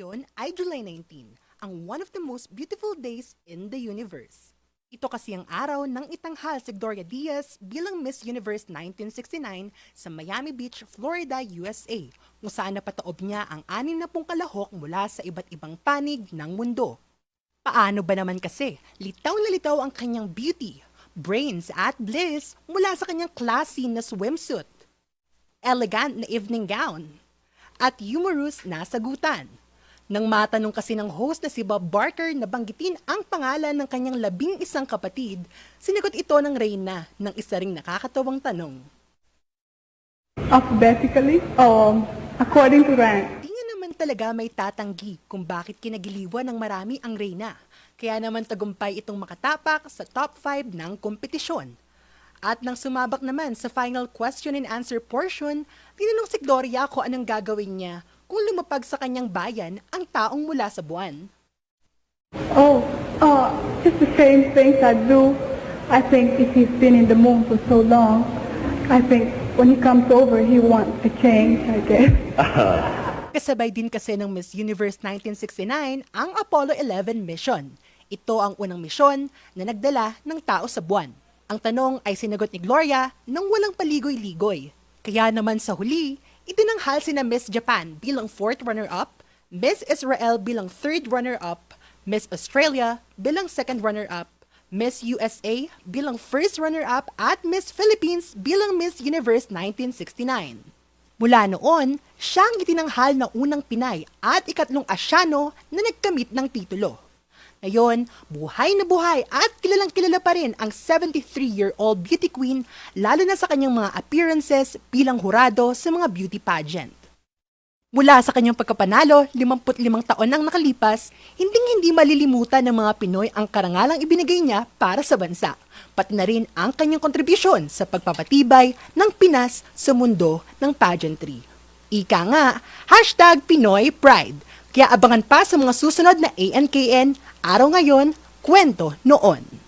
Ngayon ay July 19, ang one of the most beautiful days in the universe. Ito kasi ang araw ng itanghal si Gloria Diaz bilang Miss Universe 1969 sa Miami Beach, Florida, USA, kung saan napataob niya ang anim na pong kalahok mula sa iba't ibang panig ng mundo. Paano ba naman kasi? Litaw na litaw ang kanyang beauty, brains at bliss mula sa kanyang classy na swimsuit, elegant na evening gown, at humorous na sagutan. Nang matanong kasi ng host na si Bob Barker na banggitin ang pangalan ng kanyang labing isang kapatid, sinagot ito ng Reyna ng isa ring nakakatawang tanong. alphabetically um, according to rank. Talaga may tatanggi kung bakit kinagiliwan ng marami ang Reyna. Kaya naman tagumpay itong makatapak sa top 5 ng kompetisyon. At nang sumabak naman sa final question and answer portion, tinanong si Gloria kung anong gagawin niya kung lumapag sa kanyang bayan ang taong mula sa buwan. Oh, uh, just the same things I do. I think if he's been in the moon for so long, I think when he comes over, he wants a change, I guess. Kasabay din kasi ng Miss Universe 1969 ang Apollo 11 mission. Ito ang unang misyon na nagdala ng tao sa buwan. Ang tanong ay sinagot ni Gloria nang walang paligoy-ligoy. Kaya naman sa huli, itinanghal si na Miss Japan bilang fourth runner-up, Miss Israel bilang third runner-up, Miss Australia bilang second runner-up, Miss USA bilang first runner-up at Miss Philippines bilang Miss Universe 1969. Mula noon, siyang itinanghal na unang Pinay at ikatlong Asyano na nagkamit ng titulo. Ngayon, buhay na buhay at kilalang kilala pa rin ang 73-year-old beauty queen lalo na sa kanyang mga appearances bilang hurado sa mga beauty pageant. Mula sa kanyang pagkapanalo, 55 taon nang nakalipas, hinding-hindi malilimutan ng mga Pinoy ang karangalang ibinigay niya para sa bansa, pati na rin ang kanyang kontribusyon sa pagpapatibay ng Pinas sa mundo ng pageantry. Ika nga, hashtag Pinoy Pride. Kaya abangan pa sa mga susunod na ANKN, Araw Ngayon, Kwento Noon.